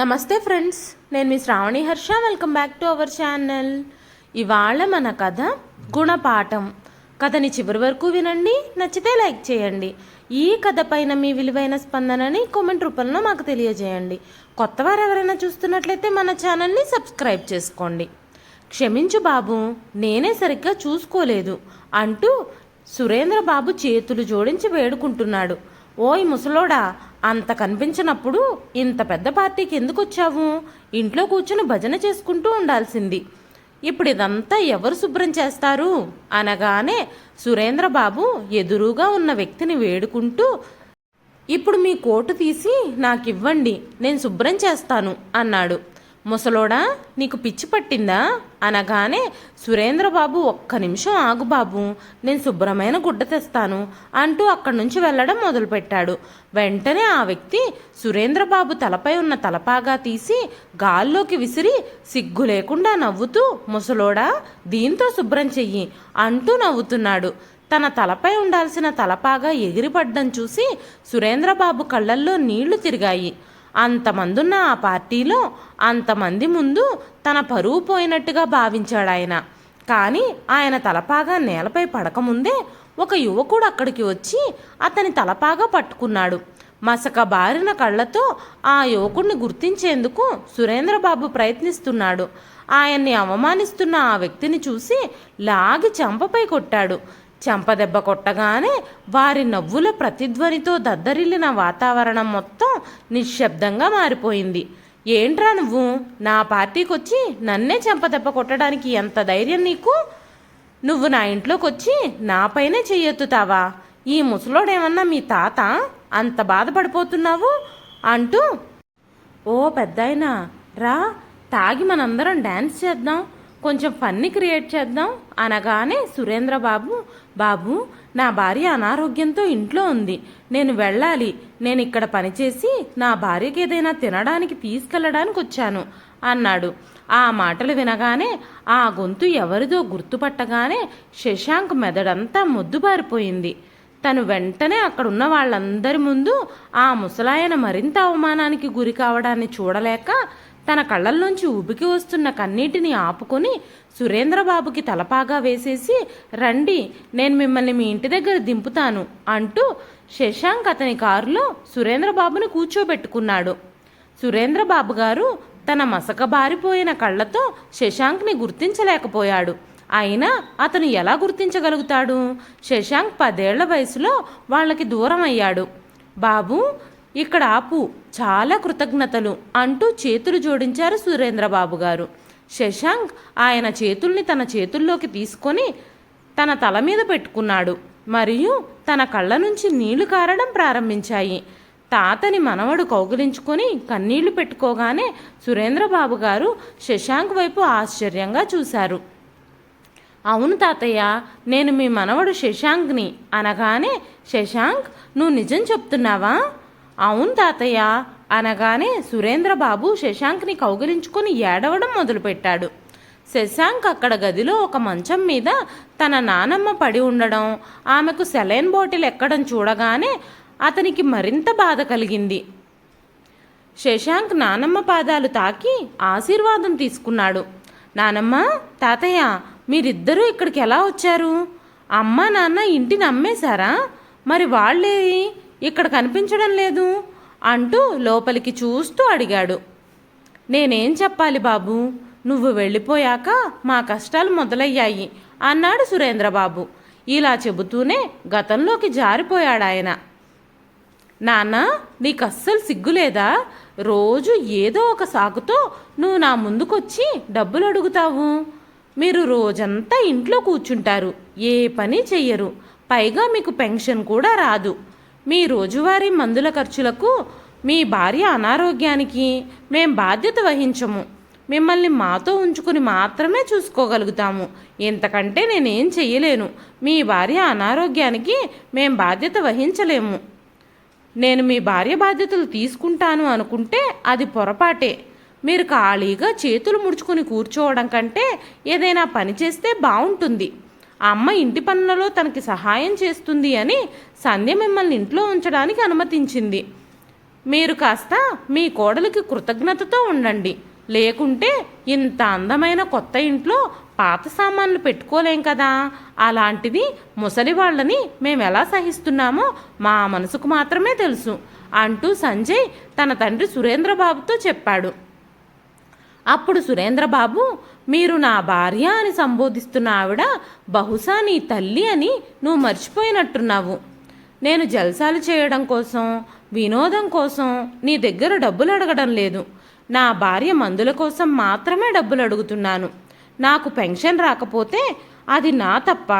నమస్తే ఫ్రెండ్స్ నేను మీ Sravani Harsha. Welcome back to our channel ఇవాళ మన కథ గుణపాఠం. కథని చివరి వరకు వినండి నచ్చితే లైక్ చేయండి. ఈ కథ పైన మీ విలువైన స్పందనని కామెంట్ రూపంలో మాకు తెలియజేయండి. కొత్త వారు ఎవరైనా చూస్తున్నట్లయితే మన ఛానల్ని సబ్స్క్రైబ్ చేసుకోండి. క్షమించు బాబు నేనే సరిగ్గా చూసుకోలేదు అంటూ సురేంద్ర బాబు చేతులు జోడించి వేడుకుంటున్నాడు. ఓయ్ ముసలోడా అంత కనిపించినప్పుడు ఇంత పెద్ద పార్టీకి ఎందుకు వచ్చావు? ఇంట్లో కూర్చుని భజన చేసుకుంటూ ఉండాల్సింది. ఇప్పుడు ఇదంతా ఎవరు శుభ్రం చేస్తారు? అనగానే సురేంద్ర బాబు ఎదురుగా ఉన్న వ్యక్తిని వేడుకుంటూ ఇప్పుడు మీ కోటు తీసి నాకు ఇవ్వండి నేను శుభ్రం చేస్తాను అన్నాడు. ముసలోడా నీకు పిచ్చి పట్టిందా? అనగానే సురేంద్రబాబు ఒక్క నిమిషం ఆగు బాబు నేను శుభ్రమైన గుడ్డ తెస్తాను అంటూ అక్కడి నుంచి వెళ్ళడం మొదలుపెట్టాడు. వెంటనే ఆ వ్యక్తి సురేంద్రబాబు తలపై ఉన్న తలపాగా తీసి గాల్లోకి విసిరి సిగ్గు లేకుండా నవ్వుతూ ముసలోడా దీంతో శుభ్రం చెయ్యి అంటూ నవ్వుతున్నాడు. తన తలపై ఉండాల్సిన తలపాగా ఎగిరిపడ్డం చూసి సురేంద్రబాబు కళ్ళల్లో నీళ్ళు తిరిగాయి. అంతమందున్న ఆ పార్టీలో అంతమంది ముందు తన పరువు పోయినట్టుగా భావించాడు ఆయన కానీ ఆయన తలపాగా నేలపై పడకముందే ఒక యువకుడు అక్కడికి వచ్చి అతని తలపాగా పట్టుకున్నాడు. మసక బారిన కళ్ళతో ఆ యువకుడిని గుర్తించేందుకు సురేంద్రబాబు ప్రయత్నిస్తున్నాడు. ఆయన్ని అవమానిస్తున్న ఆ వ్యక్తిని చూసి లాగి చెంపపై కొట్టాడు. చెంపదెబ్బ కొట్టగానే వారి నవ్వుల ప్రతిధ్వనితో దద్దరిల్లిన వాతావరణం మొత్తం నిశ్శబ్దంగా మారిపోయింది. ఏంట్రా నువ్వు? నా పార్టీకి వచ్చి నన్నే చెంపదెబ్బ కొట్టడానికి ఎంత ధైర్యం నీకు? నువ్వు నా ఇంట్లోకి వచ్చి నాపైనే చెయ్యెత్తుతావా? ఈ ముసలోడేమన్నా మీ తాత? అంత బాధపడిపోతున్నావు? అంటూ ఓ పెద్దాయనా రా తాగి మనందరం డ్యాన్స్ చేద్దాం. కొంచెం ఫన్ని క్రియేట్ చేద్దాం అనగానే సురేంద్ర బాబు బాబు నా భార్య అనారోగ్యంతో ఇంట్లో ఉంది. నేను వెళ్ళాలి. నేను ఇక్కడ పనిచేసి నా భార్యకి ఏదైనా తినడానికి తీసుకెళ్ళడానికి వచ్చాను అన్నాడు. ఆ మాటలు వినగానే ఆ గొంతు ఎవరిదో గుర్తుపట్టగానే శశాంక్ మెదడంతా మొద్దుబారిపోయింది. తను వెంటనే అక్కడున్న వాళ్ళందరి ముందు ఆ ముసలాయన మరింత అవమానానికి గురి కావడాన్ని చూడలేక తన కళ్ళల్లోంచి ఉబికి వస్తున్న కన్నీటిని ఆపుకొని సురేంద్రబాబుకి తలపాగా వేసేసి రండి నేను మిమ్మల్ని మీ ఇంటి దగ్గర దింపుతాను అంటూ శశాంక్ అతని కారులో సురేంద్రబాబుని కూర్చోబెట్టుకున్నాడు. సురేంద్రబాబు గారు తన మసకబారిపోయిన కళ్ళతో శశాంక్ని గుర్తించలేకపోయాడు. అయినా అతను ఎలా గుర్తించగలుగుతాడు? శశాంక్ పదేళ్ళ వయసులో వాళ్ళకి దూరం అయ్యాడు బాబు ఇక్కడ ఆపు చాలా కృతజ్ఞతలు అంటూ చేతులు జోడించారు సురేంద్రబాబు గారు. శశాంక్ ఆయన చేతుల్ని తన చేతుల్లోకి తీసుకొని తన తల మీద పెట్టుకున్నాడు. మరియు తన కళ్ళ నుంచి నీళ్ళు కారడం ప్రారంభించాయి. తాతని మనవడు కౌగిలించుకొని కన్నీళ్ళు పెట్టుకోగానే సురేంద్రబాబు గారు శశాంక్ వైపు ఆశ్చర్యంగా చూశారు. అవును తాతయ్య నేను మీ మనవడు శశాంక్ని అనగానే శశాంక్ నువ్వు నిజం చెప్తున్నావా? అవును తాతయ్య అనగానే సురేంద్రబాబు శశాంక్ని కౌగిలించుకొని ఏడవడం మొదలుపెట్టాడు. శశాంక్ అక్కడ గదిలో ఒక మంచం మీద తన నానమ్మ పడి ఉండడం ఆమెకు సెలైన్ బాటిల్ ఎక్కడం చూడగానే అతనికి మరింత బాధ కలిగింది. శశాంక్ నానమ్మ పాదాలు తాకి ఆశీర్వాదం తీసుకున్నాడు. నానమ్మ తాతయ్య మీరిద్దరూ ఇక్కడికి ఎలా వచ్చారు? అమ్మ నాన్న ఇంటిని అమ్మేశారా మరి వాళ్ళేది ఇక్కడ కనిపించడం లేదు అంటూ లోపలికి చూస్తూ అడిగాడు. నేనేం చెప్పాలి బాబు? నువ్వు వెళ్ళిపోయాక మా కష్టాలు మొదలయ్యాయి అన్నాడు సురేంద్రబాబు. ఇలా చెబుతూనే గతంలోకి జారిపోయాడు ఆయన నాన్న నీకు అస్సలు సిగ్గులేదా? రోజు ఏదో ఒక సాకుతో నువ్వు నా ముందుకొచ్చి డబ్బులు అడుగుతావు మీరు రోజంతా ఇంట్లో కూర్చుంటారు ఏ పని చెయ్యరు. పైగా మీకు పెన్షన్ కూడా రాదు. మీ రోజువారీ మందుల ఖర్చులకు మీ భార్య అనారోగ్యానికి మేం బాధ్యత వహించము. మిమ్మల్ని మాతో ఉంచుకుని మాత్రమే చూసుకోగలుగుతాము. ఇంతకంటే నేనేం చెయ్యలేను. మీ భార్య అనారోగ్యానికి మేం బాధ్యత వహించలేము. నేను మీ భార్య బాధ్యతలు తీసుకుంటాను అనుకుంటే అది పొరపాటే. మీరు ఖాళీగా చేతులు ముడుచుకొని కూర్చోవడం కంటే ఏదైనా పని చేస్తే బాగుంటుంది ఆ అమ్మ ఇంటి పనులలో తనకి సహాయం చేస్తుంది అని సంధ్య మిమ్మల్ని ఇంట్లో ఉంచడానికి అనుమతించింది. మీరు కాస్త మీ కోడలికి కృతజ్ఞతతో ఉండండి. లేకుంటే ఇంత అందమైన కొత్త ఇంట్లో పాత సామాన్లు పెట్టుకోలేం కదా? అలాంటిది ముసలి వాళ్ళని మేము ఎలా సహిస్తున్నామో మా మనసుకు మాత్రమే తెలుసు అంటూ సంజయ్ తన తండ్రి సురేంద్రబాబుతో చెప్పాడు. అప్పుడు సురేంద్రబాబు మీరు నా భార్య అని సంబోధిస్తున్న ఆవిడ బహుశా నీ తల్లి అని నువ్వు మర్చిపోయినట్టున్నావు. నేను జల్సాలు చేయడం కోసం వినోదం కోసం నీ దగ్గర డబ్బులు అడగడం లేదు. నా భార్య మందుల కోసం మాత్రమే డబ్బులు అడుగుతున్నాను. నాకు పెన్షన్ రాకపోతే అది నా తప్ప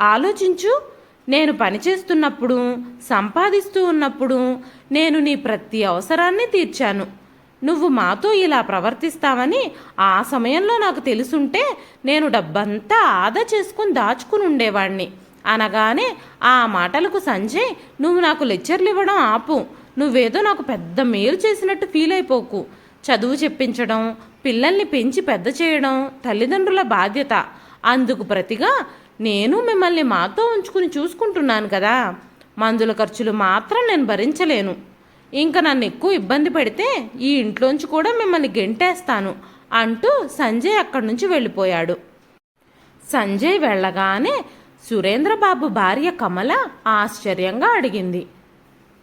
ఆలోచించు. నేను పనిచేస్తున్నప్పుడు సంపాదిస్తూ ఉన్నప్పుడు నేను నీ ప్రతి అవసరాన్ని తీర్చాను. నువ్వు మాతో ఇలా ప్రవర్తిస్తావని ఆ సమయంలో నాకు తెలుసుంటే నేను డబ్బంతా ఆదా చేసుకుని దాచుకుని ఉండేవాణ్ణి. అనగానే ఆ మాటలకు సంజయ్ నువ్వు నాకు లెక్చర్లు ఇవ్వడం ఆపు. నువ్వేదో నాకు పెద్ద మేలు చేసినట్టు ఫీల్ అయిపోకు. చదువు చెప్పించడం పిల్లల్ని పెంచి పెద్ద చేయడం తల్లిదండ్రుల బాధ్యత. అందుకు ప్రతిగా నేను మిమ్మల్ని మాతో ఉంచుకుని చూసుకుంటున్నాను కదా. మందుల ఖర్చులు మాత్రం నేను భరించలేను. ఇంకా నన్ను ఎక్కువ ఇబ్బంది పెడితే ఈ ఇంట్లోంచి కూడా మిమ్మల్ని గెంటేస్తాను అంటూ సంజయ్ అక్కడి నుంచి వెళ్ళిపోయాడు. సంజయ్ వెళ్ళగానే సురేంద్రబాబు భార్య కమల ఆశ్చర్యంగా అడిగింది.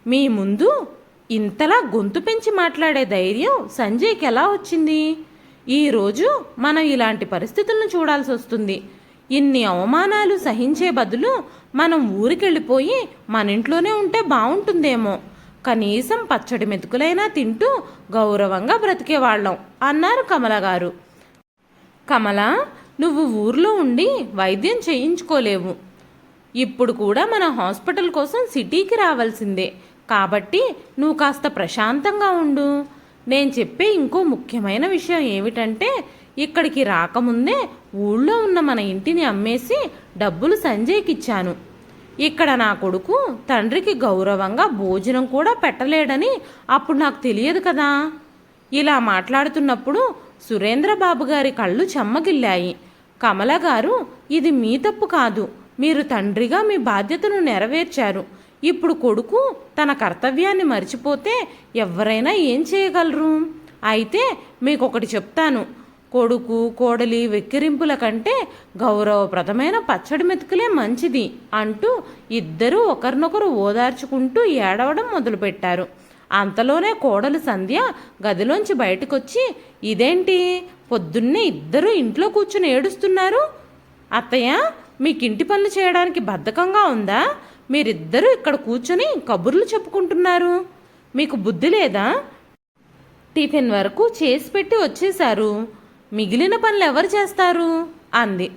మీ ముందు ఇంతలా గొంతు పెంచి మాట్లాడే ధైర్యం సంజయ్కి ఎలా వచ్చింది? ఈరోజు మనం ఇలాంటి పరిస్థితులను చూడాల్సి వస్తుంది. ఇన్ని అవమానాలు సహించే బదులు మనం ఊరికెళ్ళిపోయి మన ఇంట్లోనే ఉంటే బాగుంటుందేమో కనీసం పచ్చడి మెతుకులైనా తింటూ గౌరవంగా బ్రతికేవాళ్ళం అన్నారు కమల గారు. కమల నువ్వు ఊర్లో ఉండి వైద్యం చేయించుకోలేవు. ఇప్పుడు కూడా మన హాస్పిటల్ కోసం సిటీకి రావాల్సిందే. కాబట్టి నువ్వు కాస్త ప్రశాంతంగా ఉండు. నేను చెప్పే ఇంకో ముఖ్యమైన విషయం ఏమిటంటే ఇక్కడికి రాకముందే ఊళ్ళో ఉన్న మన ఇంటిని అమ్మేసి డబ్బులు సంజయ్కి ఇచ్చాను ఇక్కడ నా కొడుకు తండ్రికి గౌరవంగా భోజనం కూడా పెట్టలేడని అప్పుడు నాకు తెలియదు కదా. ఇలా మాట్లాడుతున్నప్పుడు సురేంద్రబాబు గారి కళ్ళు చెమ్మగిల్లాయి. కమల గారు ఇది మీ తప్పు కాదు. మీరు తండ్రిగా మీ బాధ్యతను నెరవేర్చారు. ఇప్పుడు కొడుకు తన కర్తవ్యాన్ని మర్చిపోతే ఎవరైనా ఏం చేయగలరు? అయితే మీకు ఒకటి చెప్తాను. కొడుకు కోడలి వెక్కిరింపుల కంటే గౌరవప్రదమైన పచ్చడి మెతుకులే మంచిది అంటూ ఇద్దరూ ఒకరినొకరు ఓదార్చుకుంటూ ఏడవడం మొదలుపెట్టారు. అంతలోనే కోడలు సంధ్య గదిలోంచి బయటకొచ్చి ఇదేంటి? పొద్దున్నే ఇద్దరూ ఇంట్లో కూర్చుని ఏడుస్తున్నారు? అత్తయ్య మీకు ఇంటి పనులు చేయడానికి బద్ధకంగా ఉందా? మీరిద్దరూ ఇక్కడ కూర్చొని కబుర్లు చెప్పుకుంటున్నారు. మీకు బుద్ధి లేదా? టిఫిన్ వరకు చేసి పెట్టి వచ్చేశారు. మిగిలిన పనులు ఎవరు చేస్తారు? అంది.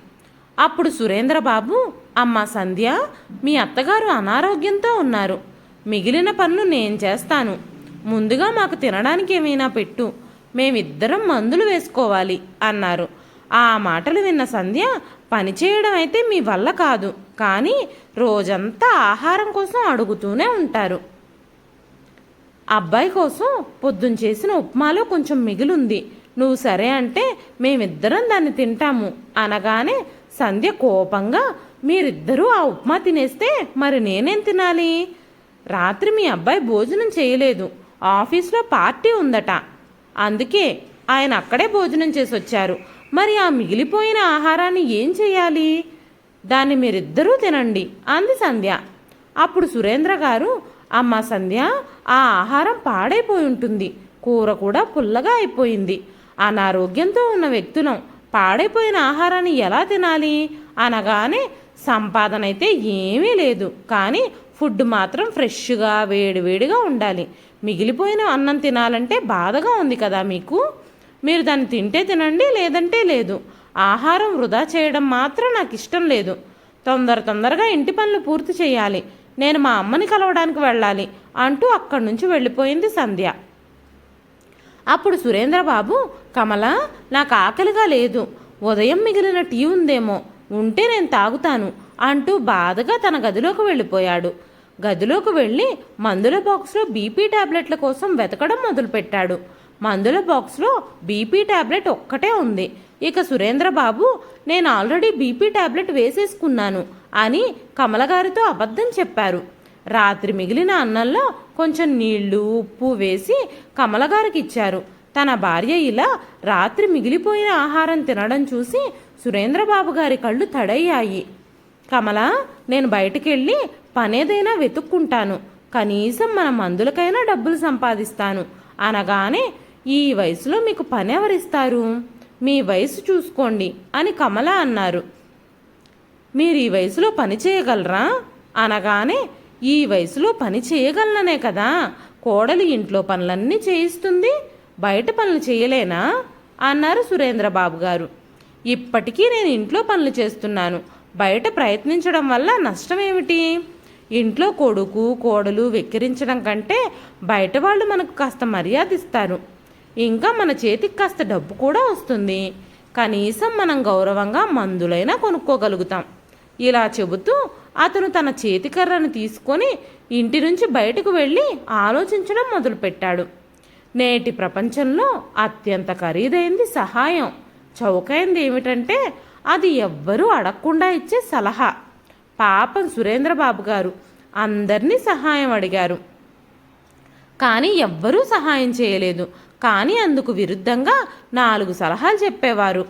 అప్పుడు సురేంద్రబాబు అమ్మ సంధ్య మీ అత్తగారు అనారోగ్యంతో ఉన్నారు. మిగిలిన పనులు నేను చేస్తాను. ముందుగా మాకు తినడానికి ఏమైనా పెట్టు. మేమిద్దరం మందులు వేసుకోవాలి అన్నారు. ఆ మాటలు విన్న సంధ్య పని చేయడం అయితే మీ వల్ల కాదు. కానీ రోజంతా ఆహారం కోసం అడుగుతూనే ఉంటారు. అబ్బాయి కోసం పొద్దున చేసిన ఉప్మాలో కొంచెం మిగిలుంది. నువ్వు సరే అంటే మేమిద్దరం దాన్ని తింటాము అనగానే సంధ్య కోపంగా మీరిద్దరూ ఆ ఉప్మా తినేస్తే మరి నేనేం తినాలి? రాత్రి మీ అబ్బాయి భోజనం చేయలేదు. ఆఫీస్లో పార్టీ ఉందట. అందుకే ఆయన అక్కడే భోజనం చేసి వచ్చారు మరి ఆ మిగిలిపోయిన ఆహారాన్ని ఏం చేయాలి? దాన్ని మీరిద్దరూ తినండి అంది సంధ్య. అప్పుడు సురేంద్ర గారు అమ్మ సంధ్య ఆ ఆహారం పాడైపోయి ఉంటుంది. కూర కూడా పుల్లగా అయిపోయింది. అనారోగ్యంతో ఉన్న వ్యక్తులం. పాడైపోయిన ఆహారాన్ని ఎలా తినాలి? అనగానే సంపాదన అయితే ఏమీ లేదు. కానీ ఫుడ్ మాత్రం ఫ్రెష్గా వేడివేడిగా ఉండాలి. మిగిలిపోయిన అన్నం తినాలంటే బాధగా ఉంది కదా మీకు? మీరు దాన్ని తింటే తినండి లేదంటే లేదు. ఆహారం వృధా చేయడం మాత్రం నాకు ఇష్టం లేదు. తొందర తొందరగా ఇంటి పనులు పూర్తి చేయాలి. నేను మా అమ్మని కలవడానికి వెళ్ళాలి అంటూ అక్కడి నుంచి వెళ్ళిపోయింది సంధ్య. అప్పుడు సురేంద్రబాబు కమల నాకు ఆకలిగా లేదు. ఉదయం మిగిలిన టీ ఉందేమో ఉంటే నేను తాగుతాను అంటూ బాధగా తన గదిలోకి వెళ్ళిపోయాడు. గదిలోకి వెళ్ళి మందుల బాక్స్లో బీపీ టాబ్లెట్ల కోసం వెతకడం మొదలుపెట్టాడు. మందుల బాక్స్లో బీపీ ట్యాబ్లెట్ ఒక్కటే ఉంది. ఇక సురేంద్రబాబు నేను ఆల్రెడీ బీపీ టాబ్లెట్ వేసేసుకున్నాను అని కమలగారితో అబద్ధం చెప్పారు. రాత్రి మిగిలిన అన్నంలో కొంచెం నీళ్ళు ఉప్పు వేసి కమలగారికి ఇచ్చారు. తన భార్య ఇలా రాత్రి మిగిలిపోయిన ఆహారం తినడం చూసి సురేంద్రబాబు గారి కళ్ళు తడయ్యాయి. కమల నేను బయటికెళ్ళి పనేదైనా వెతుక్కుంటాను. కనీసం మన మందులకైనా డబ్బులు సంపాదిస్తాను. అనగానే ఈ వయసులో మీకు పని ఎవరిస్తారు మీ వయసు చూసుకోండి అని కమల అన్నారు. మీరు ఈ వయసులో పని చేయగలరా? అనగానే ఈ వయసులో పని చేయగలననే కదా. కోడలు ఇంట్లో పనులన్నీ చేయిస్తుంది. బయట పనులు చేయలేనా? అన్నారు సురేంద్రబాబు గారు. ఇప్పటికీ నేను ఇంట్లో పనులు చేస్తున్నాను. బయట ప్రయత్నించడం వల్ల నష్టం ఏమిటి ఇంట్లో కొడుకు కోడలు వెక్కిరించడం కంటే బయట వాళ్ళు మనకు కాస్త మర్యాద ఇస్తారు. ఇంకా మన చేతికి కాస్త డబ్బు కూడా వస్తుంది. కనీసం మనం గౌరవంగా మందులైనా కొనుక్కోగలుగుతాం. ఇలా చెబుతూ అతను తన చేతికర్రను తీసుకొని ఇంటి నుంచి బయటకు వెళ్ళి ఆలోచించడం మొదలుపెట్టాడు. నేటి ప్రపంచంలో అత్యంత ఖరీదైంది సహాయం. చౌకైంది ఏమిటంటే అది ఎవ్వరూ అడగకుండా ఇచ్చే సలహా. పాపం సురేంద్రబాబు గారు అందరినీ సహాయం అడిగారు. కానీ ఎవ్వరూ సహాయం చేయలేదు. కానీ అందుకు విరుద్ధంగా నాలుగు సలహాలు చెప్పేవారు.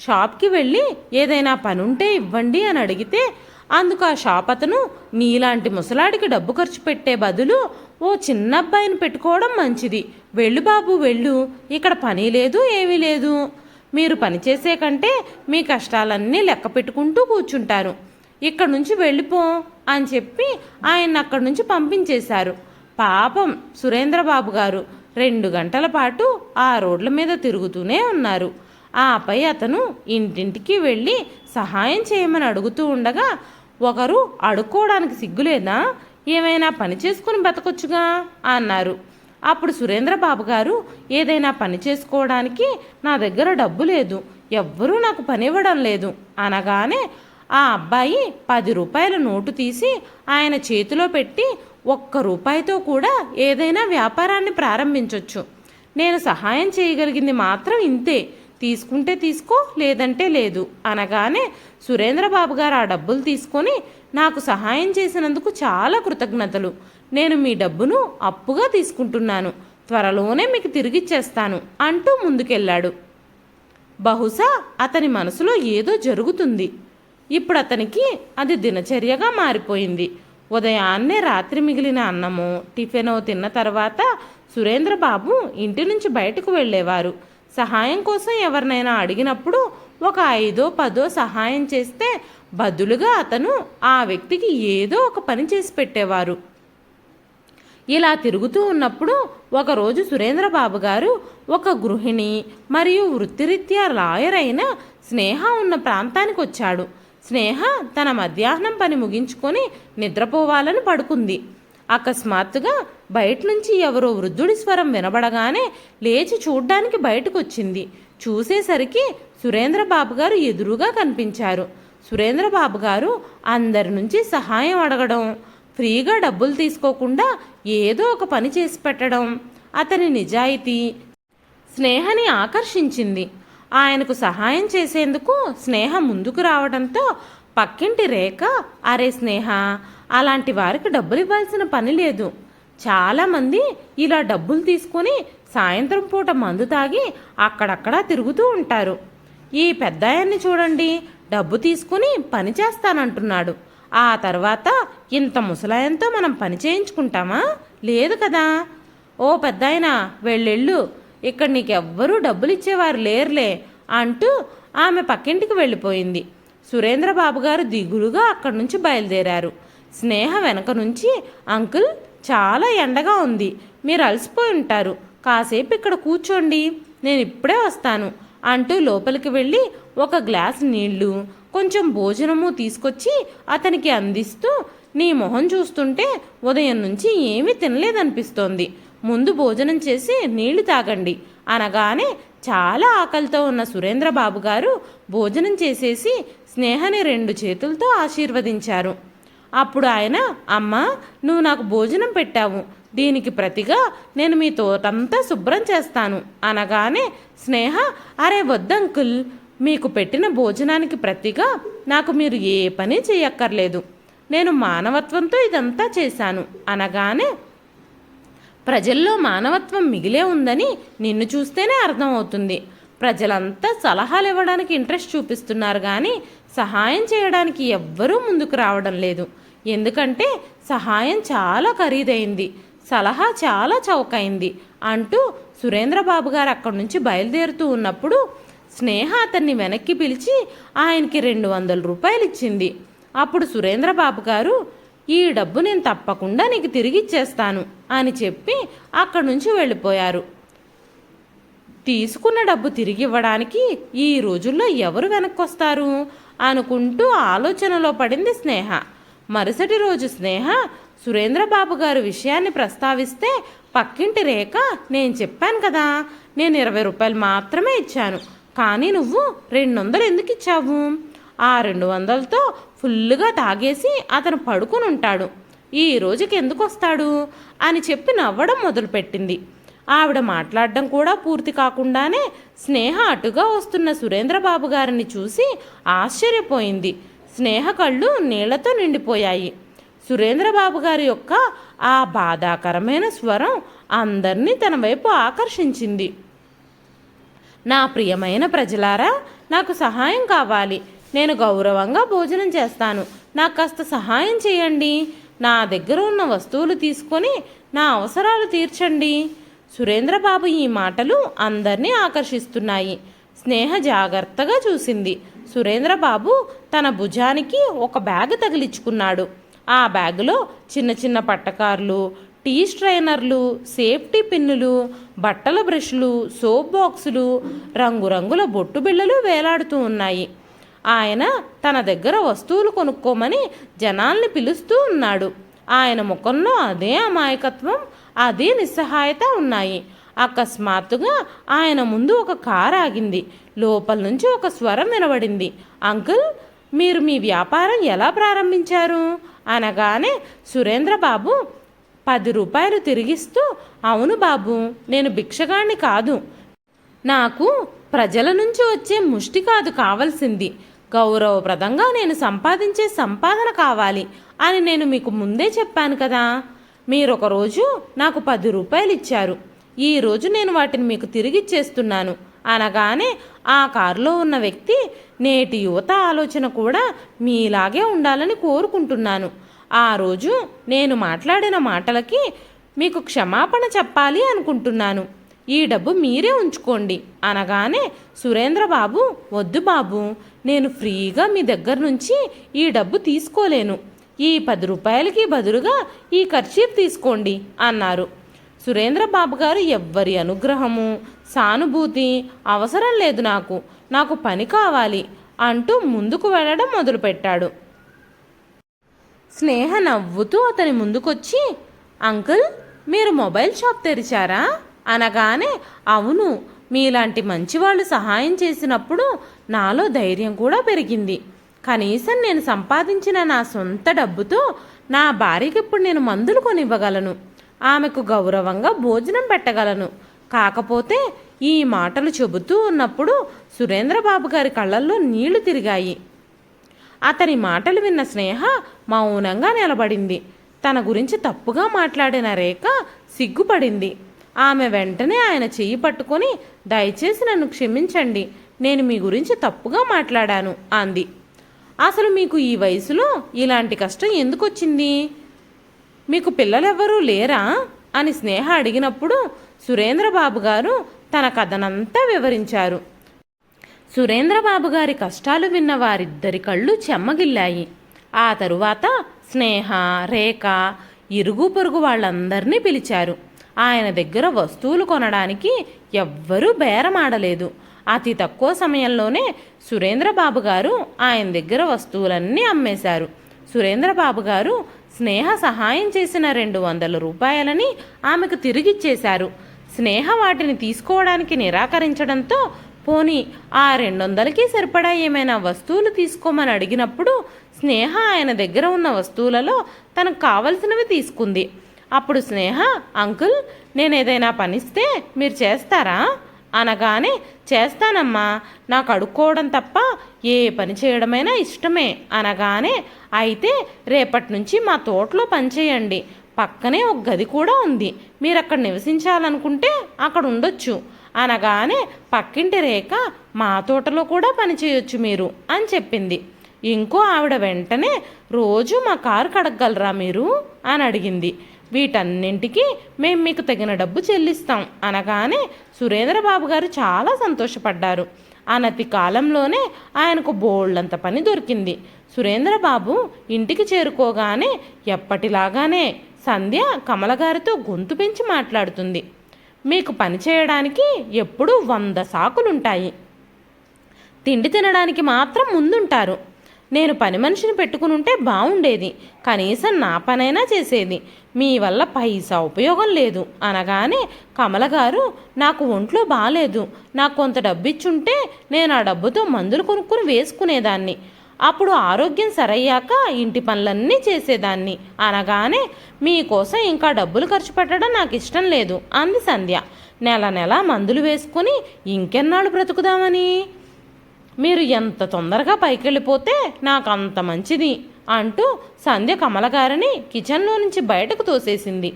షాప్కి వెళ్ళి ఏదైనా పనుంటే ఇవ్వండి అని అడిగితే అందుకు ఆ షాప్ అతను నీలాంటి ముసలాడికి డబ్బు ఖర్చు పెట్టే బదులు ఓ చిన్న అబ్బాయిని పెట్టుకోవడం మంచిది. వెళ్ళు బాబు వెళ్ళు. ఇక్కడ పని లేదు ఏమీ లేదు. మీరు పని చేసే కంటే మీ కష్టాలన్నీ లెక్క పెట్టుకుంటూ కూర్చుంటారు. ఇక్కడ నుంచి వెళ్ళిపో అని చెప్పి ఆయన అక్కడి నుంచి పంపించేశారు. పాపం సురేంద్రబాబు గారు రెండు గంటల పాటు ఆ రోడ్ల మీద తిరుగుతూనే ఉన్నారు. ఆపై అతను ఇంటింటికి వెళ్ళి సహాయం చేయమని అడుగుతూ ఉండగా ఒకరు అడుక్కోవడానికి సిగ్గులేదా? ఏమైనా పని చేసుకుని బతకొచ్చుగా? అన్నారు. అప్పుడు సురేంద్రబాబు గారు ఏదైనా పని చేసుకోవడానికి నా దగ్గర డబ్బు లేదు ఎవ్వరూ నాకు పని ఇవ్వడం లేదు అనగానే ఆ అబ్బాయి పది రూపాయల నోటు తీసి ఆయన చేతిలో పెట్టి ఒక్క రూపాయితో కూడా ఏదైనా వ్యాపారాన్ని ప్రారంభించవచ్చు నేను సహాయం చేయగలిగింది మాత్రం ఇంతే తీసుకుంటే తీసుకో లేదంటే లేదు అనగానే సురేంద్రబాబు గారు ఆ డబ్బులు తీసుకొని నాకు సహాయం చేసినందుకు చాలా కృతజ్ఞతలు. నేను మీ డబ్బును అప్పుగా తీసుకుంటున్నాను. త్వరలోనే మీకు తిరిగిచ్చేస్తాను అంటూ ముందుకెళ్ళాడు. బహుశా అతని మనసులో ఏదో జరుగుతుంది. ఇప్పుడు అతనికి అది దినచర్యగా మారిపోయింది. ఉదయాన్నే రాత్రి మిగిలిన అన్నము టిఫినో తిన్న తర్వాత సురేంద్రబాబు ఇంటి నుంచి బయటకు వెళ్ళేవారు. సహాయం కోసం ఎవరినైనా అడిగినప్పుడు ఒక ఐదో పదో సహాయం చేస్తే బదులుగా అతను ఆ వ్యక్తికి ఏదో ఒక పని చేసి పెట్టేవారు. ఇలా తిరుగుతూ ఉన్నప్పుడు ఒకరోజు సురేంద్రబాబు గారు ఒక గృహిణి మరియు వృత్తిరీత్యా లాయర్ అయిన స్నేహ ఉన్న ప్రాంతానికి వచ్చాడు. స్నేహ తన మధ్యాహ్నం పని ముగించుకొని నిద్రపోవాలని పడుకుంది. అకస్మాత్తుగా బయట నుంచి ఎవరో వృద్ధుడి స్వరం వినబడగానే లేచి చూడ్డానికి బయటకు వచ్చింది చూసేసరికి సురేంద్రబాబు గారు ఎదురుగా కనిపించారు. సురేంద్రబాబు గారు అందరి నుంచి సహాయం అడగడం ఫ్రీగా డబ్బులు తీసుకోకుండా ఏదో ఒక పని చేసి పెట్టడం అతని నిజాయితీ స్నేహని ఆకర్షించింది. ఆయనకు సహాయం చేసేందుకు స్నేహ ముందుకు రావడంతో పక్కింటి రేఖ అరే స్నేహ అలాంటి వారికి డబ్బులు ఇవ్వాల్సిన పని లేదు. చాలామంది ఇలా డబ్బులు తీసుకొని సాయంత్రం పూట మందు తాగి అక్కడక్కడా తిరుగుతూ ఉంటారు. ఈ పెద్దాయన్ని చూడండి డబ్బు తీసుకుని పని చేస్తానంటున్నాడు. ఆ తర్వాత ఇంత ముసలాయంతో మనం పని చేయించుకుంటామా? లేదు కదా. ఓ పెద్దాయన వెళ్ళెళ్ళు. ఇక్కడ నీకెవ్వరూ డబ్బులు ఇచ్చేవారు లేరులే అంటూ ఆమె పక్కింటికి వెళ్ళిపోయింది. సురేంద్రబాబు గారు దిగులుగా అక్కడి నుంచి బయలుదేరారు. స్నేహ వెనక నుంచి అంకుల్ చాలా ఎండగా ఉంది. మీరు అలసిపోయి ఉంటారు. కాసేపు ఇక్కడ కూర్చోండి. నేను ఇప్పుడే వస్తాను. అంటూ లోపలికి వెళ్ళి ఒక గ్లాస్ నీళ్ళు కొంచెం భోజనము తీసుకొచ్చి అతనికి అందిస్తూ నీ మొహం చూస్తుంటే ఉదయం నుంచి ఏమీ తినలేదనిపిస్తోంది. ముందు భోజనం చేసి నీళ్ళు తాగండి. అనగానే చాలా ఆకలితో ఉన్న సురేంద్రబాబు గారు భోజనం చేసేసి స్నేహని రెండు చేతులతో ఆశీర్వదించారు. అప్పుడు ఆయన అమ్మ నువ్వు నాకు భోజనం పెట్టావు. దీనికి ప్రతిగా నేను మీ తోటంతా శుభ్రం చేస్తాను. అనగానే స్నేహ అరే వద్దంకుల్ మీకు పెట్టిన భోజనానికి ప్రతిగా నాకు మీరు ఏ పని చేయక్కర్లేదు. నేను మానవత్వంతో ఇదంతా చేశాను. అనగానే ప్రజల్లో మానవత్వం మిగిలే ఉందని నిన్ను చూస్తేనే అర్థమవుతుంది. ప్రజలంతా సలహాలు ఇవ్వడానికి ఇంట్రెస్ట్ చూపిస్తున్నారు కానీ సహాయం చేయడానికి ఎవ్వరూ ముందుకు రావడం లేదు. ఎందుకంటే సహాయం చాలా ఖరీదైంది. సలహా చాలా చౌకైంది అంటూ సురేంద్రబాబు గారు అక్కడి నుంచి బయలుదేరుతూ ఉన్నప్పుడు స్నేహ అతన్ని వెనక్కి పిలిచి ఆయనకి రెండు వందల రూపాయలు ఇచ్చింది. అప్పుడు సురేంద్రబాబు గారు ఈ డబ్బు నేను తప్పకుండా నీకు తిరిగి ఇచ్చేస్తాను అని చెప్పి అక్కడి నుంచి వెళ్ళిపోయారు. తీసుకున్న డబ్బు తిరిగి ఇవ్వడానికి ఈ రోజుల్లో ఎవరు వెనక్కొస్తారు? అనుకుంటూ ఆలోచనలో పడింది స్నేహ. మరుసటి రోజు స్నేహ సురేంద్రబాబు గారు విషయాన్ని ప్రస్తావిస్తే పక్కింటి రేఖ నేను చెప్పాను కదా నేను ఇరవై రూపాయలు మాత్రమే ఇచ్చాను కానీ నువ్వు రెండు వందలు ఎందుకు ఇచ్చావు? ఆ రెండు వందలతో ఫుల్గా తాగేసి అతను పడుకుని ఉంటాడు. ఈ రోజుకి ఎందుకు వస్తాడు? అని చెప్పి నవ్వడం మొదలుపెట్టింది. ఆవిడ మాట్లాడడం కూడా పూర్తి కాకుండానే స్నేహ అటుగా వస్తున్న సురేంద్రబాబు గారిని చూసి ఆశ్చర్యపోయింది. స్నేహ కళ్ళు నీళ్ళతో నిండిపోయాయి. సురేంద్రబాబు గారి యొక్క ఆ బాధాకరమైన స్వరం అందరినీ తన వైపు ఆకర్షించింది. నా ప్రియమైన ప్రజలారా నాకు సహాయం కావాలి. నేను గౌరవంగా భోజనం చేస్తాను. నాకు కాస్త సహాయం చేయండి. నా దగ్గర ఉన్న వస్తువులు తీసుకొని నా అవసరాలు తీర్చండి. సురేంద్రబాబు ఈ మాటలు అందరినీ ఆకర్షిస్తున్నాయి. స్నేహ జాగ్రత్తగా చూసింది. సురేంద్రబాబు తన భుజానికి ఒక బ్యాగ్ తగిలించుకున్నాడు. ఆ బ్యాగులో చిన్న చిన్న పట్టకార్లు టీ స్ట్రైనర్లు సేఫ్టీ పిన్నులు బట్టల బ్రష్లు సోప్ బాక్సులు రంగురంగుల బొట్టు బిళ్ళలు వేలాడుతూ ఉన్నాయి. ఆయన తన దగ్గర వస్తువులు కొనుక్కోమని జనాల్ని పిలుస్తూ ఉన్నాడు. ఆయన ముఖంలో అదే అమాయకత్వం అదే నిస్సహాయత ఉన్నాయి. అకస్మాత్తుగా ఆయన ముందు ఒక కారు ఆగింది. లోపల నుంచి ఒక స్వరం వినబడింది. అంకుల్ మీరు మీ వ్యాపారం ఎలా ప్రారంభించారు? అనగానే సురేంద్రబాబు పది రూపాయలు తిరిగిస్తూ అవును బాబు నేను భిక్షగాణ్ణి కాదు. నాకు ప్రజల నుంచి వచ్చే ముష్టి కాదు కావలసింది. గౌరవప్రదంగా నేను సంపాదించే సంపాదన కావాలి అని నేను మీకు ముందే చెప్పాను కదా. మీరు రోజు నాకు పది రూపాయలు ఇచ్చారు ఈ రోజు నేను వాటిని మీకు తిరిగిచ్చేస్తున్నాను. అనగానే ఆ కారులో ఉన్న వ్యక్తి నేటి యువత ఆలోచన కూడా మీలాగే ఉండాలని కోరుకుంటున్నాను. ఆ రోజు నేను మాట్లాడిన మాటలకి మీకు క్షమాపణ చెప్పాలి అనుకుంటున్నాను. ఈ డబ్బు మీరే ఉంచుకోండి. అనగానే సురేంద్రబాబు వద్దు బాబు నేను ఫ్రీగా మీ దగ్గర నుంచి ఈ డబ్బు తీసుకోలేను. ఈ పది రూపాయలకి బదులుగా ఈ ఖర్చీఫ్ తీసుకోండి అన్నారు. సురేంద్రబాబు గారు ఎవ్వరి అనుగ్రహము సానుభూతి అవసరం లేదు నాకు. నాకు పని కావాలి అంటూ ముందుకు వెళ్ళడం మొదలుపెట్టాడు. స్నేహ నవ్వుతూ అతని ముందుకొచ్చి అంకుల్ మీరు మొబైల్ షాప్ తెరిచారా? అనగానే అవును మీలాంటి మంచివాళ్ళు సహాయం చేసినప్పుడు నాలో ధైర్యం కూడా పెరిగింది. కనీసం నేను సంపాదించిన నా సొంత డబ్బుతో నా భార్యకి ఇప్పుడు నేను మందులు కొనివ్వగలను. ఆమెకు గౌరవంగా భోజనం పెట్టగలను. కాకపోతే ఈ మాటలు చెబుతూ ఉన్నప్పుడు సురేంద్రబాబు గారి కళ్ళల్లో నీళ్ళు తిరిగాయి. అతని మాటలు విన్న స్నేహ మౌనంగా నిలబడింది. తన గురించి తప్పుగా మాట్లాడిన రేఖ సిగ్గుపడింది. ఆమె వెంటనే ఆయన చెయ్యి పట్టుకొని దయచేసి నన్ను క్షమించండి నేను మీ గురించి తప్పుగా మాట్లాడాను అంది. అసలు మీకు ఈ వయసులో ఇలాంటి కష్టం ఎందుకు వచ్చింది మీకు పిల్లలెవ్వరూ లేరా? అని స్నేహ అడిగినప్పుడు సురేంద్రబాబు గారు తన కథనంతా వివరించారు. సురేంద్రబాబు గారి కష్టాలు విన్న వారిద్దరి కళ్ళు చెమ్మగిల్లాయి. ఆ తరువాత స్నేహ రేఖ ఇరుగు పొరుగు వాళ్ళందరినీ పిలిచారు. ఆయన దగ్గర వస్తువులు కొనడానికి ఎవ్వరూ బేరమాడలేదు. అతి తక్కువ సమయంలోనే సురేంద్రబాబు గారు ఆయన దగ్గర వస్తువులన్నీ అమ్మేశారు. సురేంద్రబాబు గారు స్నేహ సహాయం చేసిన రెండు వందల రూపాయలని ఆమెకు తిరిగిచ్చేశారు. స్నేహ వాటిని తీసుకోవడానికి నిరాకరించడంతో పోనీ ఆ రెండు వందలకి సరిపడా ఏమైనా వస్తువులు తీసుకోమని అడిగినప్పుడు స్నేహ ఆయన దగ్గర ఉన్న వస్తువులలో తనకు కావలసినవి తీసుకుంది. అప్పుడు స్నేహ అంకుల్ నేను ఏదైనా పనిస్తే మీరు చేస్తారా? అనగానే చేస్తానమ్మా నాకు అడుక్కోవడం తప్ప ఏ పని చేయడమైనా ఇష్టమే. అనగానే అయితే రేపటి నుంచి మా తోటలో పనిచేయండి పక్కనే ఒక గది కూడా ఉంది. మీరు అక్కడ నివసించాలనుకుంటే అక్కడ ఉండొచ్చు. అనగానే పక్కింటి రేఖ మా తోటలో కూడా పని చేయొచ్చు మీరు అని చెప్పింది. ఇంకో ఆవిడ వెంటనే రోజు మా కారు కడగగలరా మీరు? అని అడిగింది. వీటన్నింటికి మేము మీకు తగిన డబ్బు చెల్లిస్తాం. అనగానే సురేంద్రబాబు గారు చాలా సంతోషపడ్డారు. అనతి కాలంలోనే ఆయనకు బోళ్ళంత పని దొరికింది. సురేంద్రబాబు ఇంటికి చేరుకోగానే ఎప్పటిలాగానే సంధ్య కమలగారితో గొంతు పెంచి మాట్లాడుతుంది. మీకు పని చేయడానికి ఎప్పుడూ వంద సాకులుంటాయి. తిండి తినడానికి మాత్రం ముందుంటారు. నేను పని మనిషిని పెట్టుకుని ఉంటే బాగుండేది కనీసం నా పనైనా చేసేది. మీ వల్ల పైసా ఉపయోగం లేదు. అనగానే కమల గారు నాకు ఒంట్లో బాగాలేదు నాకు కొంత డబ్బు ఇచ్చుంటే నేను ఆ డబ్బుతో మందులు కొనుక్కుని వేసుకునేదాన్ని. అప్పుడు ఆరోగ్యం సరయ్యాక ఇంటి పనులన్నీ చేసేదాన్ని. అనగానే మీకోసం ఇంకా డబ్బులు ఖర్చు పెట్టడం నాకు ఇష్టం లేదు అంది సంధ్య. నెల నెల మందులు వేసుకుని ఇంకెన్నాళ్ళు బ్రతుకుదామని? మీరు ఎంత తొందరగా పైకెళ్ళిపోతే నాకు అంత మంచిది అంటూ సంధ్య కమలగారిని కిచెన్లో నుంచి బయటకు తోసేసింది.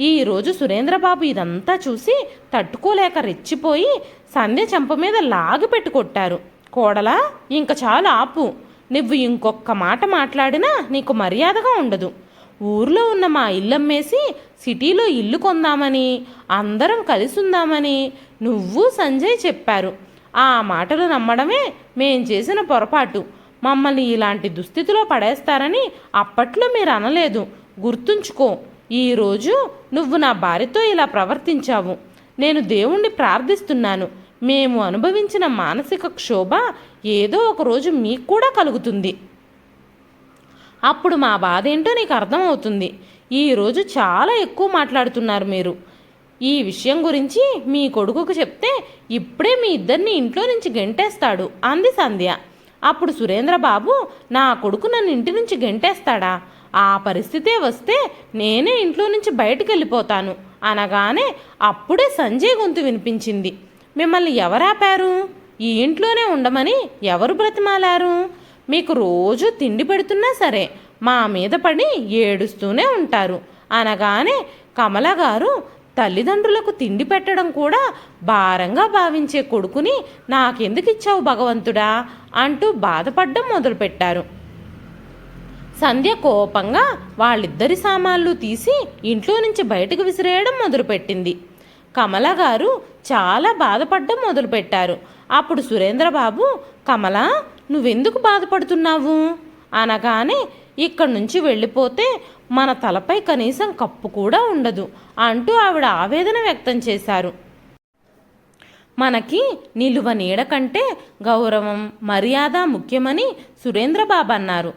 ఈరోజు సురేంద్రబాబు ఇదంతా చూసి తట్టుకోలేక రెచ్చిపోయి సంధ్య చెంప మీద లాగి పెట్టుకొట్టారు. కోడలా ఇంక చాలు ఆపు. నువ్వు ఇంకొక్క మాట మాట్లాడినా నీకు మర్యాదగా ఉండదు. ఊర్లో ఉన్న మా ఇల్లమ్మేసి సిటీలో ఇల్లు కొందామని అందరం కలిసి ఉందామని నువ్వు సంజయ్ చెప్పారు. ఆ మాటలు నమ్మడమే మేం చేసిన పొరపాటు. మమ్మల్ని ఇలాంటి దుస్థితిలో పడేస్తారని అప్పట్లో మీరు అనలేదు. గుర్తుంచుకో ఈరోజు నువ్వు నా భార్యతో ఇలా ప్రవర్తించావు. నేను దేవుణ్ణి ప్రార్థిస్తున్నాను. మేము అనుభవించిన మానసిక క్షోభ ఏదో ఒక రోజు మీకు కూడా కలుగుతుంది. అప్పుడు మా బాధ ఏంటో నీకు అర్థమవుతుంది. ఈరోజు చాలా ఎక్కువ మాట్లాడుతున్నారు మీరు. ఈ విషయం గురించి మీ కొడుకుకు చెప్తే ఇప్పుడే మీ ఇద్దరిని ఇంట్లో నుంచి గెంటేస్తాడు. అంది సంధ్య. అప్పుడు సురేంద్రబాబు నా కొడుకు నన్ను ఇంటి నుంచి గెంటేస్తాడా? ఆ పరిస్థితే వస్తే నేనే ఇంట్లో నుంచి బయటకు వెళ్ళిపోతాను. అనగానే అప్పుడే సంజయ్ గొంతు వినిపించింది. మిమ్మల్ని ఎవరాపారు? ఈ ఇంట్లోనే ఉండమని ఎవరు బ్రతిమాలారు? మీకు రోజు తిండి పెడుతున్నా సరే మా మీద పడి ఏడుస్తూనే ఉంటారు. అనగానే కమల గారు తల్లిదండ్రులకు తిండి పెట్టడం కూడా భారంగా భావించే కొడుకుని నాకెందుకు ఇచ్చావు భగవంతుడా? అంటూ బాధపడడం మొదలుపెట్టారు. సంధ్య కోపంగా వాళ్ళిద్దరి సామాన్లు తీసి ఇంట్లో నుంచి బయటకు విసిరేయడం మొదలుపెట్టింది. కమల గారు చాలా బాధపడడం మొదలుపెట్టారు. అప్పుడు సురేంద్రబాబు కమల నువ్వెందుకు బాధపడుతున్నావు? అనగానే ఇక్కడి నుంచి వెళ్ళిపోతే మన తలపై కనీసం కప్పు కూడా ఉండదు అంటూ ఆవిడ ఆవేదన వ్యక్తం చేశారు. మనకి నిలువ నీడ కంటే గౌరవం మర్యాద ముఖ్యమని సురేంద్రబాబు అన్నారు.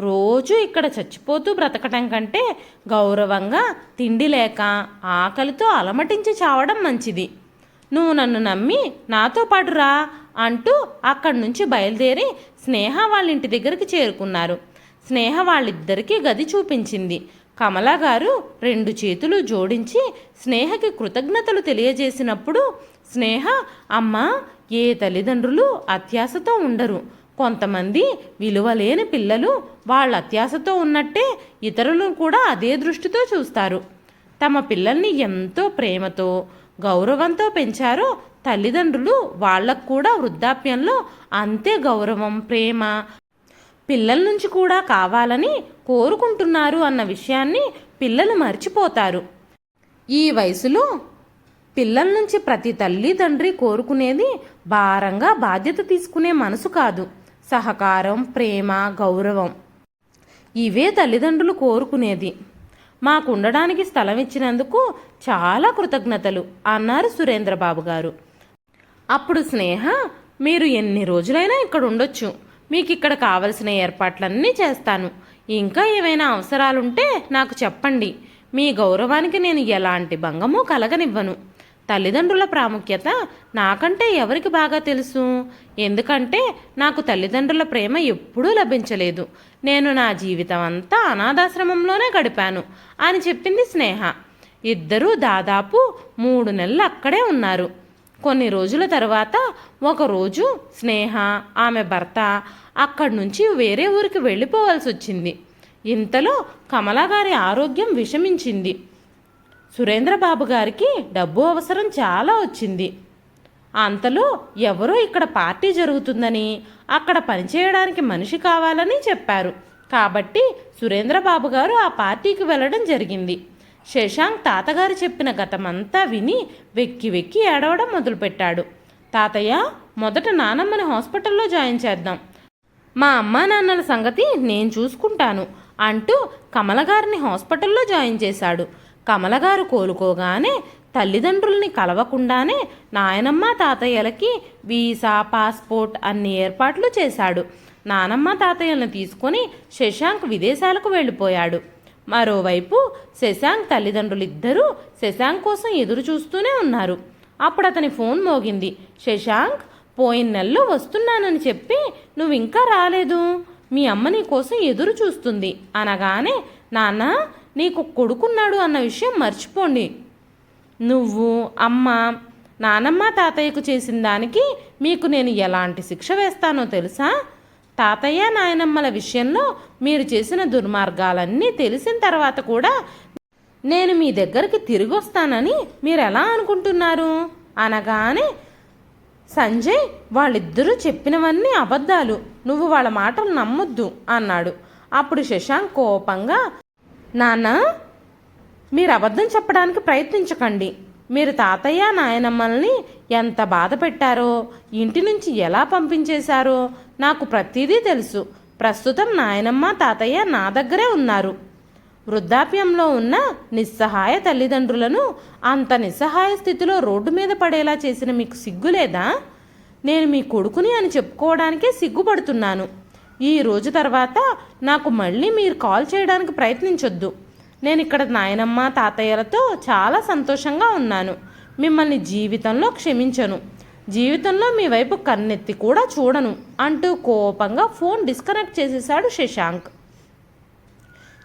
రోజు ఇక్కడ చచ్చిపోతూ బ్రతకటం కంటే గౌరవంగా తిండి లేక ఆకలితో అలమటించి చావడం మంచిది. నువ్వు నన్ను నమ్మి నాతో పాటు రా అంటూ అక్కడి నుంచి బయలుదేరి స్నేహ వాళ్ళ ఇంటి దగ్గరికి చేరుకున్నారు. స్నేహ వాళ్ళిద్దరికీ గది చూపించింది. కమలా గారు రెండు చేతులు జోడించి స్నేహకి కృతజ్ఞతలు తెలియజేసినప్పుడు స్నేహ అమ్మ ఏ తల్లిదండ్రులు అత్యాశతో ఉండరు. కొంతమంది విలువలేని పిల్లలు వాళ్ళ అత్యాశతో ఉన్నట్టే ఇతరులను కూడా అదే దృష్టితో చూస్తారు. తమ పిల్లల్ని ఎంతో ప్రేమతో గౌరవంతో పెంచారో తల్లిదండ్రులు వాళ్ళకు కూడా వృద్ధాప్యంలో అంతే గౌరవం ప్రేమ. పిల్లల నుంచి కూడా కావాలని కోరుకుంటున్నారు అన్న విషయాన్ని పిల్లలు మర్చిపోతారు. ఈ వయసులో పిల్లల నుంచి ప్రతి తల్లి తండ్రి కోరుకునేది భారంగా బాధ్యత తీసుకునే మనసు కాదు. సహకారం ప్రేమ గౌరవం. ఇవే తల్లిదండ్రులు కోరుకునేది. మాకు ఉండడానికి స్థలం ఇచ్చినందుకు చాలా కృతజ్ఞతలు అన్నారు సురేంద్రబాబు గారు. అప్పుడు స్నేహ మీరు ఎన్ని రోజులైనా ఇక్కడ ఉండొచ్చు మీకు ఇక్కడ కావలసిన ఏర్పాట్లన్నీ చేస్తాను. ఇంకా ఏమైనా అవసరాలుంటే నాకు చెప్పండి. మీ గౌరవానికి నేను ఎలాంటి భంగము కలగనివ్వను. తల్లిదండ్రుల ప్రాముఖ్యత నాకంటే ఎవరికి బాగా తెలుసు? ఎందుకంటే నాకు తల్లిదండ్రుల ప్రేమ ఎప్పుడూ లభించలేదు. నేను నా జీవితం అంతా అనాథాశ్రమంలోనే గడిపాను అని చెప్పింది స్నేహ. ఇద్దరూ దాదాపు మూడు నెలలు అక్కడే ఉన్నారు. కొన్ని రోజుల తర్వాత ఒకరోజు స్నేహ ఆమె భర్త అక్కడి నుంచి వేరే ఊరికి వెళ్ళిపోవాల్సి వచ్చింది ఇంతలో కమలా గారి ఆరోగ్యం విషమించింది. సురేంద్రబాబు గారికి డబ్బు అవసరం చాలా వచ్చింది. అంతలో ఎవరో ఇక్కడ పార్టీ జరుగుతుందని అక్కడ పనిచేయడానికి మనిషి కావాలని చెప్పారు. కాబట్టి సురేంద్రబాబు గారు ఆ పార్టీకి వెళ్ళడం జరిగింది. శశాంక్ తాతగారు చెప్పిన గతమంతా విని వెక్కి వెక్కి ఏడవడం మొదలుపెట్టాడు. తాతయ్య మొదట నానమ్మని హాస్పిటల్లో జాయిన్ చేద్దాం. మా అమ్మా నాన్నల సంగతి నేను చూసుకుంటాను అంటూ కమలగారిని హాస్పిటల్లో జాయిన్ చేశాడు. కమలగారు కోలుకోగానే తల్లిదండ్రుల్ని కలవకుండానే నాయనమ్మ తాతయ్యలకి వీసా పాస్పోర్ట్ అన్ని ఏర్పాట్లు చేశాడు. నానమ్మ తాతయ్యలను తీసుకొని శశాంక్ విదేశాలకు వెళ్ళిపోయాడు. మరోవైపు శశాంక్ తల్లిదండ్రులిద్దరూ శశాంక్ కోసం ఎదురు చూస్తూనే ఉన్నారు. అప్పుడు అతని ఫోన్ మోగింది. శశాంక్ పోయిన నెలలో వస్తున్నానని చెప్పి నువ్వు ఇంకా రాలేదు. మీ అమ్మ నీ కోసం ఎదురు చూస్తుంది అనగానే నాన్న నీకు కొడుకున్నాడు అన్న విషయం మర్చిపోండి. నువ్వు అమ్మ నానమ్మ తాతయ్యకు చేసిన దానికి మీకు నేను ఎలాంటి శిక్ష వేస్తానో తెలుసా? తాతయ్య నాయనమ్మల విషయంలో మీరు చేసిన దుర్మార్గాలన్నీ తెలిసిన తర్వాత కూడా నేను మీ దగ్గరికి తిరిగి వస్తానని మీరు ఎలా అనుకుంటున్నారు? అనగానే సంజయ్ వాళ్ళిద్దరూ చెప్పినవన్నీ అబద్ధాలు. నువ్వు వాళ్ళ మాటలు నమ్మొద్దు అన్నాడు. అప్పుడు శశాంక్ కోపంగా నాన్న మీరు అబద్ధం చెప్పడానికి ప్రయత్నించకండి. మీరు తాతయ్య నాయనమ్మల్ని ఎంత బాధ పెట్టారో ఇంటి నుంచి ఎలా పంపించేశారో నాకు ప్రతిదీ తెలుసు. ప్రస్తుతం నాయనమ్మ తాతయ్య నా దగ్గరే ఉన్నారు. వృద్ధాప్యంలో ఉన్న నిస్సహాయ తల్లిదండ్రులను అంత నిస్సహాయ స్థితిలో రోడ్డు మీద పడేలా చేసిన మీకు సిగ్గులేదా? నేను మీ కొడుకుని అని చెప్పుకోవడానికే సిగ్గుపడుతున్నాను. ఈ రోజు తర్వాత నాకు మళ్ళీ మీరు కాల్ చేయడానికి ప్రయత్నించొద్దు. నేను ఇక్కడ నాయనమ్మ తాతయ్యలతో చాలా సంతోషంగా ఉన్నాను. మిమ్మల్ని జీవితంలో క్షమించను. జీవితంలో మీ వైపు కన్నెత్తి కూడా చూడను అంటూ కోపంగా ఫోన్ డిస్కనెక్ట్ చేసేశాడు శశాంక్.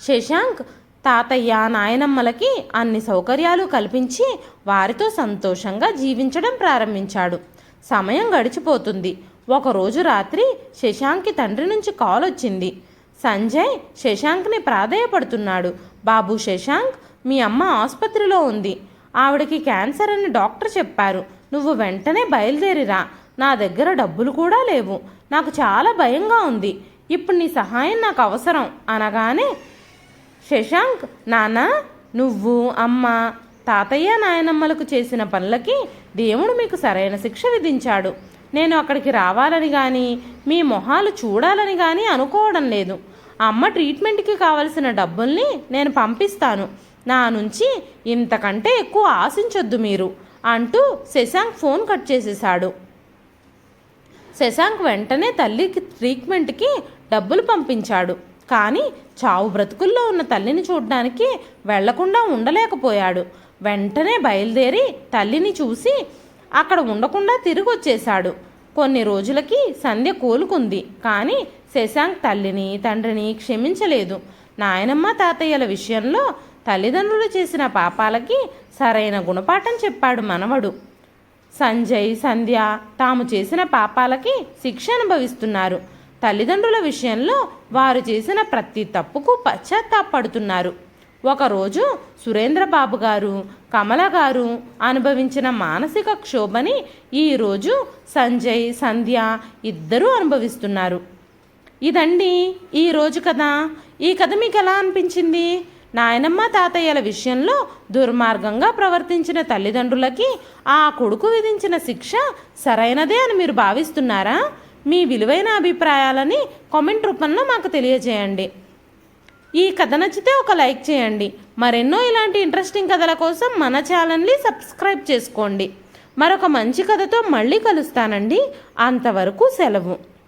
శశాంక్ తాతయ్య నాయనమ్మలకి అన్ని సౌకర్యాలు కల్పించి వారితో సంతోషంగా జీవించడం ప్రారంభించాడు. సమయం గడిచిపోతుంది. ఒకరోజు రాత్రి శశాంక్కి తండ్రి నుంచి కాల్ వచ్చింది. సంజయ్ శశాంక్ని ప్రాధేయపడుతున్నాడు. బాబు శశాంక్ మీ అమ్మ ఆసుపత్రిలో ఉంది. ఆవిడకి క్యాన్సర్ అని డాక్టర్ చెప్పారు. నువ్వు వెంటనే బయలుదేరిరా. నా దగ్గర డబ్బులు కూడా లేవు. నాకు చాలా భయంగా ఉంది. ఇప్పుడు నీ సహాయం నాకు అవసరం అనగానే శశాంక్ నాన్న నువ్వు అమ్మ తాతయ్య నాయనమ్మలకు చేసిన పనులకి దేవుడు మీకు సరైన శిక్ష విధించాడు. నేను అక్కడికి రావాలని కానీ మీ మొహాలు చూడాలని కానీ అనుకోవడం లేదు. అమ్మ ట్రీట్మెంట్కి కావలసిన డబ్బుల్ని నేను పంపిస్తాను. నా నుంచి ఇంతకంటే ఎక్కువ ఆశించొద్దు మీరు అంటూ శశాంక్ ఫోన్ కట్ చేసేశాడు. శశాంక్ వెంటనే తల్లికి ట్రీట్మెంట్కి డబ్బులు పంపించాడు. కానీ చావు బ్రతుకుల్లో ఉన్న తల్లిని చూడడానికి వెళ్ళకుండా ఉండలేకపోయాడు. వెంటనే బయలుదేరి తల్లిని చూసి అక్కడ ఉండకుండా తిరిగి వచ్చేశాడు కొన్ని రోజులకి సంధ్య కోలుకుంది కానీ శశాంక్ తల్లిని తండ్రిని క్షమించలేదు. నాయనమ్మ తాతయ్యల విషయంలో తల్లిదండ్రులు చేసిన పాపాలకి సరైన గుణపాఠం చెప్పాడు మనవడు. సంజయ్ సంధ్య తాము చేసిన పాపాలకి శిక్ష అనుభవిస్తున్నారు. తల్లిదండ్రుల విషయంలో వారు చేసిన ప్రతి తప్పుకు పశ్చాత్తాపడుతున్నారు. ఒకరోజు సురేంద్రబాబు గారు కమల గారు అనుభవించిన మానసిక క్షోభని ఈరోజు సంజయ్ సంధ్య ఇద్దరూ అనుభవిస్తున్నారు. ఇదండి ఈరోజు కథ. ఈ కథ మీకు ఎలా అనిపించింది? నాయనమ్మ తాతయ్యల విషయంలో దుర్మార్గంగా ప్రవర్తించిన తల్లిదండ్రులకి ఆ కొడుకు విధించిన శిక్ష సరైనదే అని మీరు భావిస్తున్నారా? మీ విలువైన అభిప్రాయాలని కామెంట్ రూపంలో మాకు తెలియజేయండి. ఈ కథ నచ్చితే ఒక లైక్ చేయండి. మరెన్నో ఇలాంటి ఇంట్రెస్టింగ్ కథల కోసం మన ఛానల్ని సబ్స్క్రైబ్ చేసుకోండి. మరొక మంచి కథతో మళ్ళీ కలుస్తానండి. అంతవరకు సెలవు.